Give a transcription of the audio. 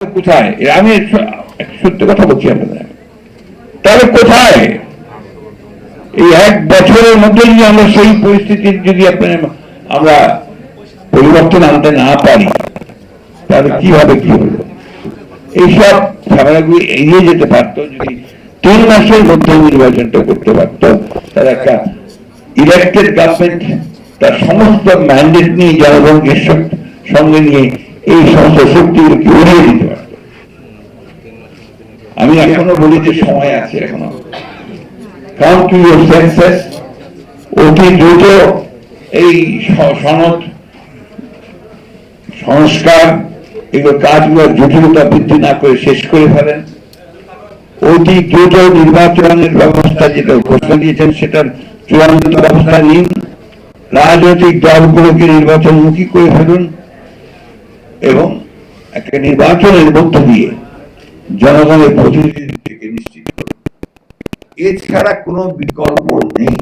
কোথায়? আমি সত্য কথা বলছি আপনাদের। তাহলে কোথায়? এই এক বছরের মধ্যে যদি আমরা সেই পরিস্থিতির যদি আপনার আমরা পরিবর্তন আনতে না পারি, তাহলে কীভাবে কি হলো এইসব ঝামেলাগুলি এড়িয়ে যেতে পারতো যদি তিন মাসের মধ্যে নির্বাচনটা করতে পারতো তার একটা ইলেক্টেড গভর্নমেন্ট তার সমস্ত ম্যান্ডেট নিয়ে জনগণকে সঙ্গে নিয়ে এই সমস্ত শক্তিগুলোকে উড়িয়ে দিতে পারত আমি এখনও বলি যে সময় আছে এখনও। কাম টু ইউর সেন্সেস অতি দ্রুত এই সনদ, সংস্কার, এগুলো কাজগুলো জটিলতা বৃদ্ধি না করে শেষ করে ফেলেন। অতি দ্রুত নির্বাচনের ব্যবস্থা যেটা ঘোষণা দিয়েছেন, সেটার চূড়ান্ত ব্যবস্থা নিন। রাজনৈতিক দলগুলোকে নির্বাচনমুখী করে ফেলুন। এবং একটা নির্বাচনের মধ্য দিয়ে জনগণের প্রতিনিধি থেকে নিশ্চিত। এছাড়া কোনো বিকল্প নেই।